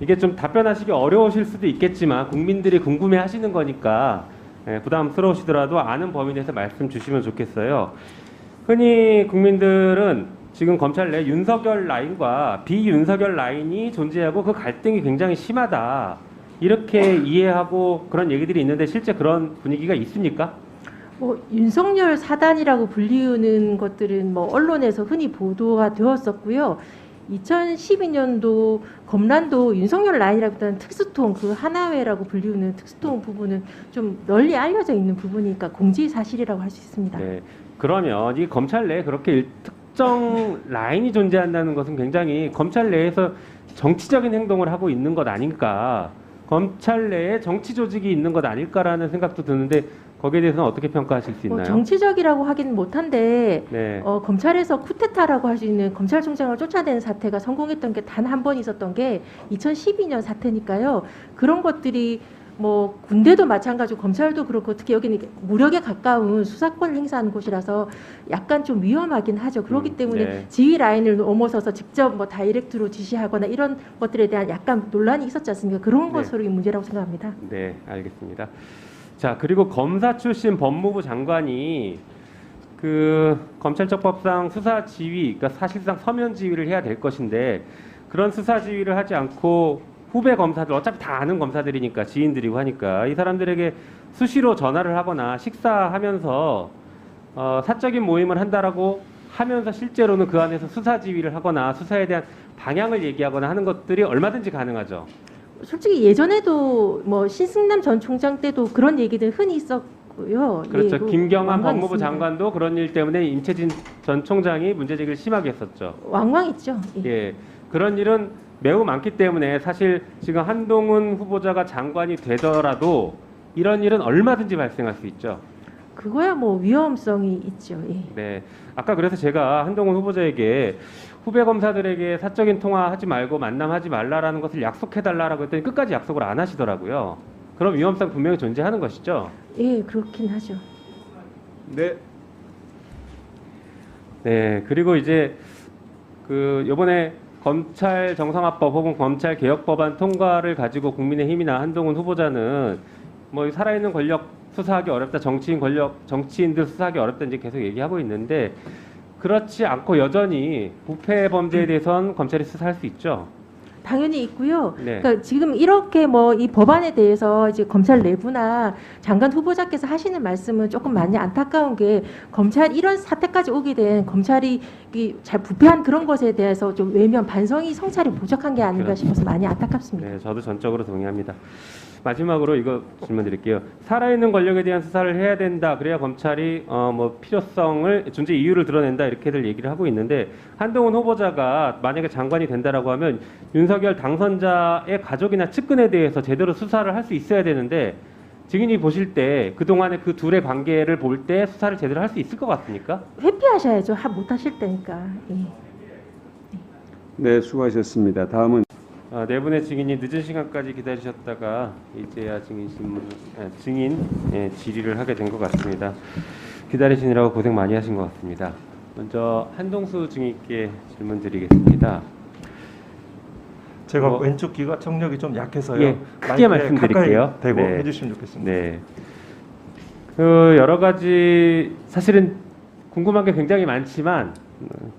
이게 좀 답변하시기 어려우실 수도 있겠지만 국민들이 궁금해 하시는 거니까 예, 부담스러우시더라도 아는 범위 내에서 말씀 주시면 좋겠어요. 흔히 국민들은 지금 검찰 내 윤석열 라인과 비윤석열 라인이 존재하고 그 갈등이 굉장히 심하다. 이렇게 이해하고 그런 얘기들이 있는데 실제 그런 분위기가 있습니까? 뭐 윤석열 사단이라고 불리우는 것들은 뭐 언론에서 흔히 보도가 되었었고요. 2012년도 검란도 윤석열 라인이라기보다는 특수통 그 하나회라고 불리우는 특수통 부분은 좀 널리 알려져 있는 부분이니까 공지 사실이라고 할 수 있습니다. 네. 그러면 이 검찰 내에 그렇게 일- 특정 라인이 존재한다는 것은 굉장히 검찰 내에서 정치적인 행동을 하고 있는 것 아닐까? 검찰 내에 정치 조직이 있는 것 아닐까라는 생각도 드는데 거기에 대해서는 어떻게 평가하실 수뭐 있나요? 정치적이라고 하긴 못한데 네. 어, 검찰에서 쿠데타라고 할 수 있는 검찰총장을 쫓아내는 사태가 성공했던 게 단 한 번 있었던 게 2012년 사태니까요. 그런 것들이 뭐 군대도 마찬가지고 검찰도 그렇고 특히 여기는 무력에 가까운 수사권을 행사하는 곳이라서 약간 좀 위험하긴 하죠. 그렇기 음, 때문에 네. 지휘 라인을 넘어서서 직접 뭐 다이렉트로 지시하거나 이런 것들에 대한 약간 논란이 있었지 않습니까? 그런 네. 것으로 이 문제라고 생각합니다. 네, 알겠습니다. 자, 그리고 검사 출신 법무부 장관이 그 검찰청법상 수사 지휘, 그러니까 사실상 서면 지휘를 해야 될 것인데 그런 수사 지휘를 하지 않고 후배 검사들 어차피 다 아는 검사들이니까 지인들이고 하니까 이 사람들에게 수시로 전화를 하거나 식사하면서 어, 사적인 모임을 한다라고 하면서 실제로는 그 안에서 수사 지휘를 하거나 수사에 대한 방향을 얘기하거나 하는 것들이 얼마든지 가능하죠. 솔직히 예전에도 뭐 신승남 전 총장 때도 그런 얘기들 흔히 있었고요. 그렇죠. 예, 그 김경환 법무부 있습니다. 장관도 그런 일 때문에 임채진 전 총장이 문제 제기를 심하게 했었죠. 왕왕 있죠. 예. 예. 그런 일은 매우 많기 때문에 사실 지금 한동훈 후보자가 장관이 되더라도 이런 일은 얼마든지 발생할 수 있죠. 그거야 뭐 위험성이 있죠. 예. 네. 아까 그래서 제가 한동훈 후보자에게 후배 검사들에게 사적인 통화하지 말고 만남하지 말라라는 것을 약속해 달라라고 했더니 끝까지 약속을 안 하시더라고요. 그럼 위험성 분명히 존재하는 것이죠. 예, 그렇긴 하죠. 네. 네, 그리고 이제 그 요번에 검찰 정상화법 혹은 검찰 개혁 법안 통과를 가지고 국민의힘이나 한동훈 후보자는 뭐 살아있는 권력 수사하기 어렵다, 정치인 권력 정치인들 수사하기 어렵다 이제 계속 얘기하고 있는데 그렇지 않고 여전히 부패 범죄에 대해선 검찰이 수사할 수 있죠. 당연히 있고요. 네. 그러니까 지금 이렇게 뭐 이 법안에 대해서 이제 검찰 내부나 장관 후보자께서 하시는 말씀은 조금 많이 안타까운 게 검찰 이런 사태까지 오게 된 검찰이 이잘 부패한 그런 것에 대해서 좀 외면 반성이 성찰이 부족한 게 아닌가. 싶어서 많이 안타깝습니다. 네, 저도 전적으로 동의합니다. 마지막으로 이거 질문 드릴게요. 살아있는 권력에 대한 수사를 해야 된다. 그래야 검찰이 어 뭐 필요성을 존재 이유를 드러낸다 이렇게들 얘기를 하고 있는데 한동훈 후보자가 만약에 장관이 된다라고 하면 윤석 열 당선자의 가족이나 측근에 대해서 제대로 수사를 할 수 있어야 되는데 증인이 보실 때 그동안의 그 둘의 관계를 볼 때 수사를 제대로 할 수 있을 것 같습니까? 회피하셔야죠. 하- 못 하실 때니까. 예. 네, 수고하셨습니다. 다음은 아, 네 분의 증인이 늦은 시간까지 기다리셨다가 이제야 증인 신문 아, 증인 예, 질의를 하게 된 것 같습니다. 기다리시느라고 고생 많이 하신 것 같습니다. 먼저 한동수 증인께 질문 드리겠습니다. 제가 뭐- 왼쪽 귀가 청력이 좀 약해서요. 예, 크게 말씀드릴게요. 대고 네. 해주시면 좋겠습니다. 네. 그 여러 가지 사실은 궁금한 게 굉장히 많지만 음,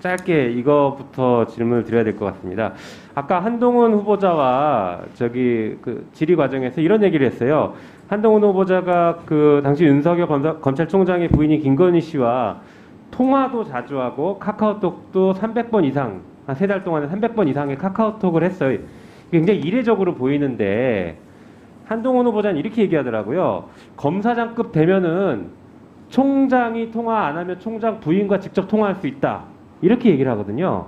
짧게 이거부터 질문을 드려야 될 것 같습니다. 아까 한동훈 후보자와 저기 그 질의 과정에서 이런 얘기를 했어요. 한동훈 후보자가 그 당시 윤석열 검사, 검찰총장의 부인이 김건희 씨와 통화도 자주 하고 카카오톡도 300번 이상 한 세 달 동안에 300번 이상의 카카오톡을 했어요. 굉장히 이례적으로 보이는데 한동훈 후보자는 이렇게 얘기하더라고요. 검사장급 되면은 총장이 통화 안 하면 총장 부인과 직접 통화할 수 있다. 이렇게 얘기를 하거든요.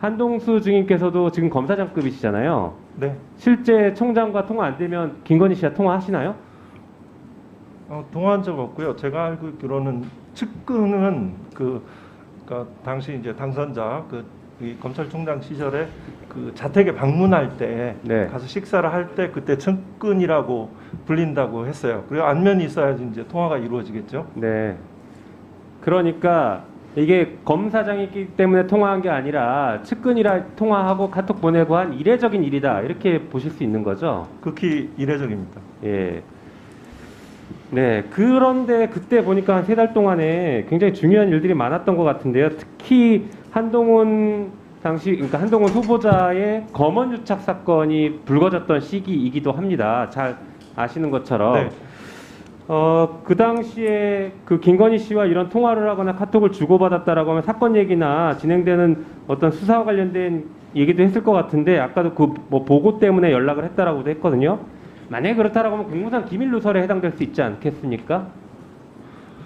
한동수 증인께서도 지금 검사장급이시잖아요. 네. 실제 총장과 통화 안 되면 김건희 씨와 통화하시나요? 어, 동화한 적 없고요. 제가 알고 있기로는 측근은 그 그러니까 당시 이제 당선자 그이 검찰총장 시절에 그 자택에 방문할 때 네. 가서 식사를 할 때 그때 측근이라고 불린다고 했어요. 그리고 안면이 있어야지 이제 통화가 이루어지겠죠. 네. 그러니까 이게 검사장이 있기 때문에 통화한 게 아니라 측근이라 통화하고 카톡 보내고 한 이례적인 일이다 이렇게 보실 수 있는 거죠. 극히 이례적입니다. 예. 네, 그런데 그때 보니까 한 세 달 동안에 굉장히 중요한 일들이 많았던 것 같은데요. 특히 한동훈 당시, 그러니까 한동훈 후보자의 검언 유착 사건이 불거졌던 시기이기도 합니다. 잘 아시는 것처럼. 네. 어, 그 당시에 그 김건희 씨와 이런 통화를 하거나 카톡을 주고받았다라고 하면 사건 얘기나 진행되는 어떤 수사와 관련된 얘기도 했을 것 같은데 아까도 그 뭐 보고 때문에 연락을 했다라고도 했거든요. 만약에 그렇다라고 하면 공무상 기밀 누설에 해당될 수 있지 않겠습니까?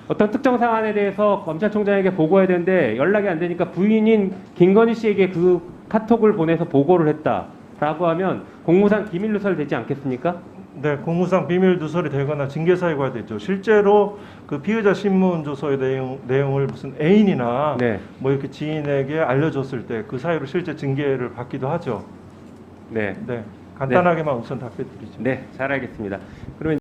어떤 특정 사안에 대해서 검찰총장에게 보고해야 되는데 연락이 안 되니까 부인인 김건희 씨에게 그 카톡을 보내서 보고를 했다라고 하면 공무상 기밀 누설 되지 않겠습니까? 네, 공무상 비밀 누설이 되거나 징계 사유가 되죠. 실제로 그 피의자 신문 조서의 내용, 내용을 무슨 애인이나 네. 뭐 이렇게 지인에게 알려줬을 때 그 사유로 실제 징계를 받기도 하죠. 네. 네, 간단하게만 우선 답변드리죠. 네, 잘 알겠습니다. 그러면